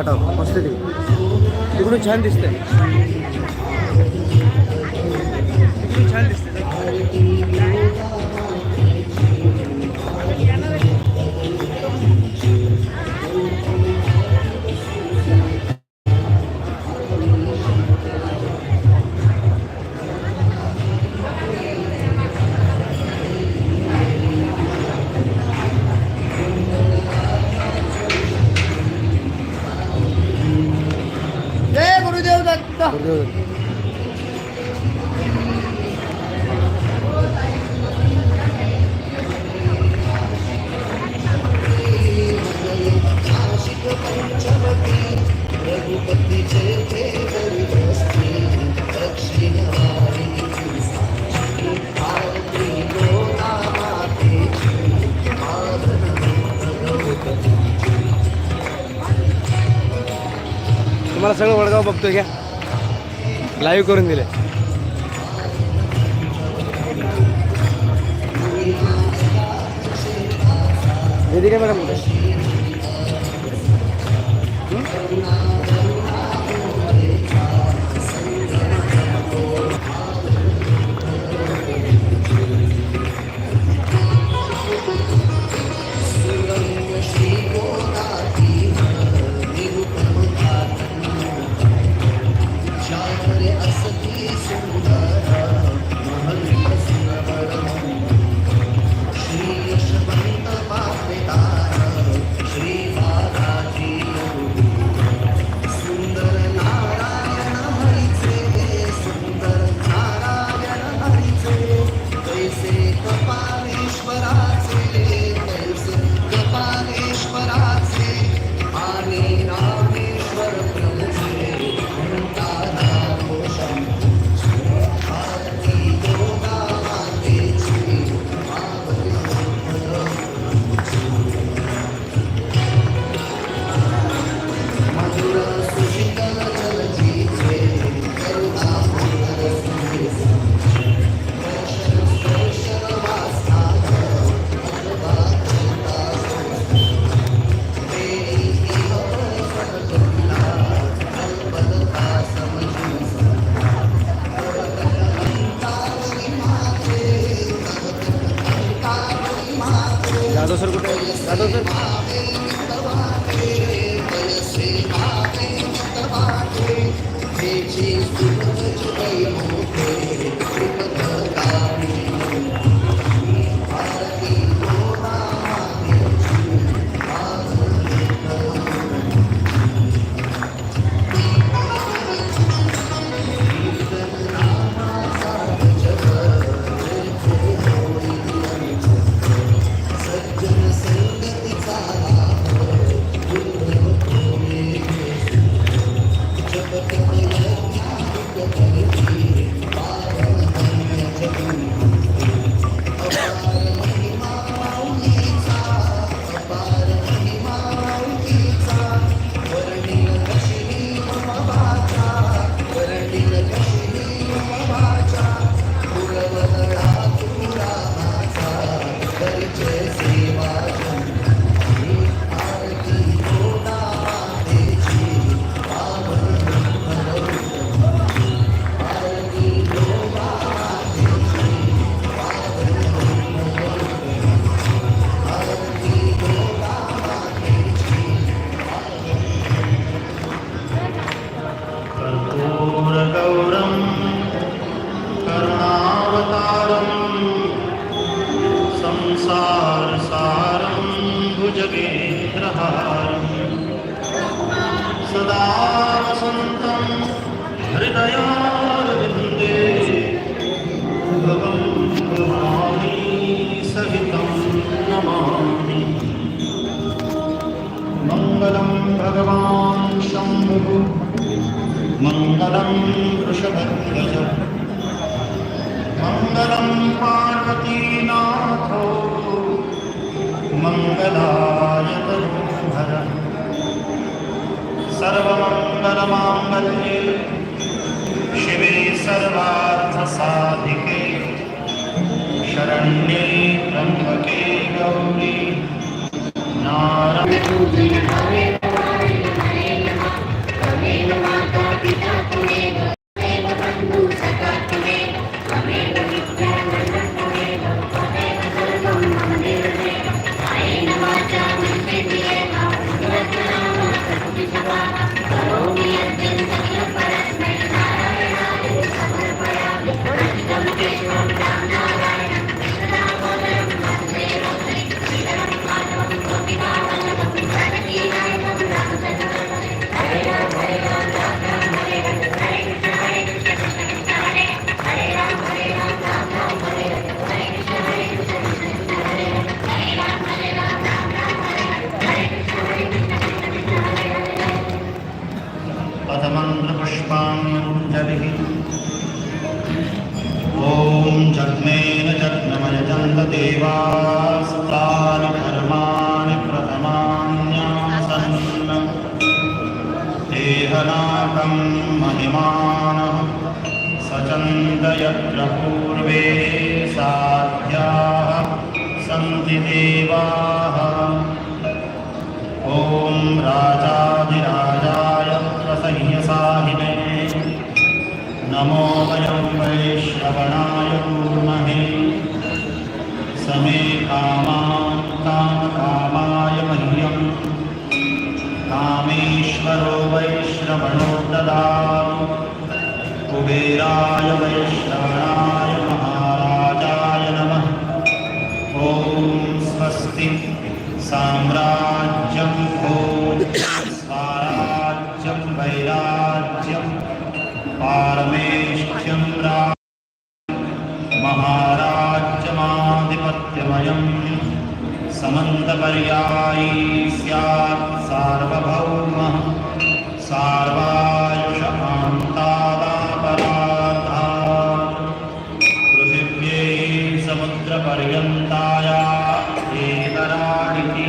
घाटावर. मस्त तिकडून छान दिसतंय. तुम्हाला सगळं वडगाव बघतोय घ्या लाईव्ह करून दिले दीदी काय मॅडम Thank you. Okay. सदा वसन्तं हृदयारविन्दे भवं भवानी सहितं नमामि मङ्गलं भगवान् शम्भुः मङ्गलं वृषभध्वज मङ्गलं पार्वतीनाथो सर्वमङ्गलमाङ्गल्ये शिवे सर्वार्थसाधिके। शरण्ये ब्रह्मके गौरी। नारायणे। देहनाकं महिमानः सचन्द यत्र पूर्वे साध्याः सन्ति नमो वयं वैश्रवणाय कूर्महे। समे कामान् कामकामाय मह्यं कामेश्वरो वैश्रवणो ददातु कुबेराय वैश्रवणाय महाराजाय नमः। ॐ स्वस्ति साम्राज्यं समन्तपर्यायी स्यात् सार्वभौमः सार्वायुष आन्तादापराधात् पृथिव्यै समुद्रपर्यन्ताया एतराणिति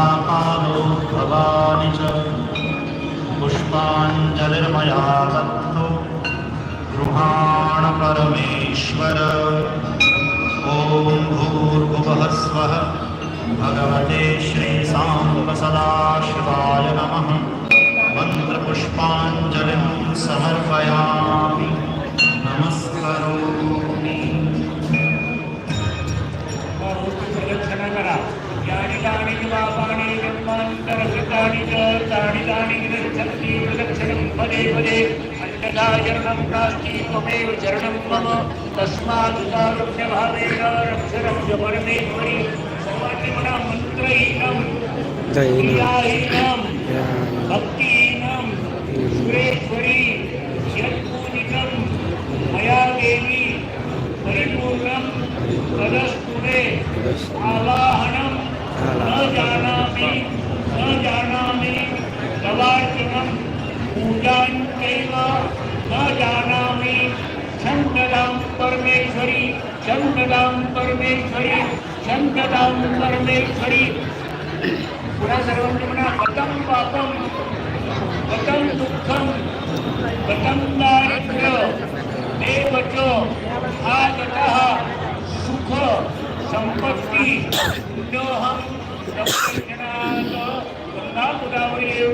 यथा कालोद्भवानि च। पुष्पाञ्जलिर्मया दत्तो गृहाण परमेश्वर ॐ भूर्भुवः स्वः भगवते श्रीसाम्बसदाशिवाय नमः। मन्त्रपुष्पाञ्जलिं समर्पयामि। तानि तानि विदर्शन्ति प्रदक्षिणं पदे पदे अन्यथा चरणं नास्ति त्वमेव चरणं मम। तस्मादुदारुण्यभावेन रक्ष रक्ष सर्वात्मना मन्त्रहीनं क्रियाहीनं भक्तिहीनं सुरेश्वरी यत्पूजितं मया देवी परिपूर्णं तदस्तु मे आवाहनं न जानामि न जानामि। गवाचनं पूजान् चैव न जानामि। छन्ददां परमेश्वरी छन्ददां परमेश्वरी छन्ददां परमेश्वरी। पुनः सर्वं म्हणा कथं पापं? कथं दुःखं? कथं दारिद्र्य? देवच, आगतः, सुख, संपत्ति नोऽहं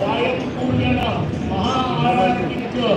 వాయు మహా ఆరాధించు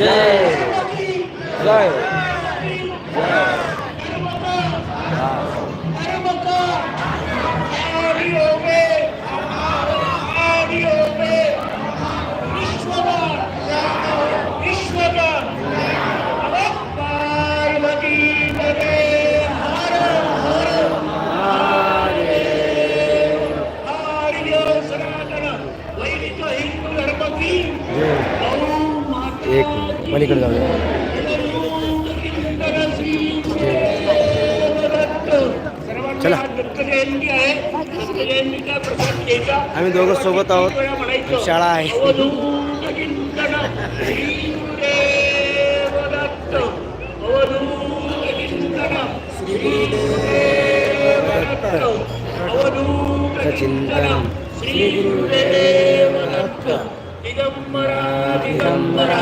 जय जय पलीकडे जाऊया चला. आम्ही दोघं सोबत आहोत. दत्त अवधूत चिंतन श्री गुरुदेव दत्त दिगंबरा दिगंबरा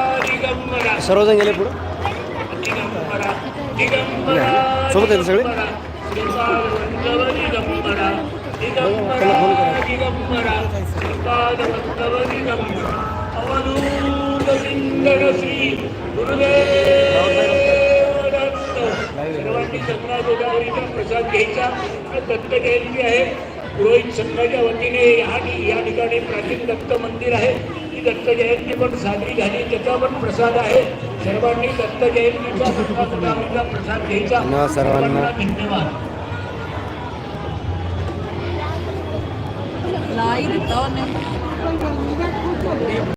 सर्वजण गेले पुढं दिगंबरा दिगंबरा सोबत आहेत सगळे? श्रीपादवल्लभ दिगंबरा दिगंबरा दिगंबरा श्रीपादवल्लभ दिगंबरा अवधूत चिंतन श्री गुरुदेव दत्त सर्वांनी गंगा गोदावरीचा प्रसाद घ्यायचा आणि दत्त जयंती आहे पुरोहित संघाच्या वतीने या ठि- या ठिकाणी प्राचीन दत्त मंदिर आहे ती दत्त जयंती पण साजरी झाली. त्याचा पण प्रसाद आहे. सर्वांनी दत्त जयंतीचा गोदावरीचा प्रसाद घ्यायचा. सर्वांना. धन्यवाद. ito,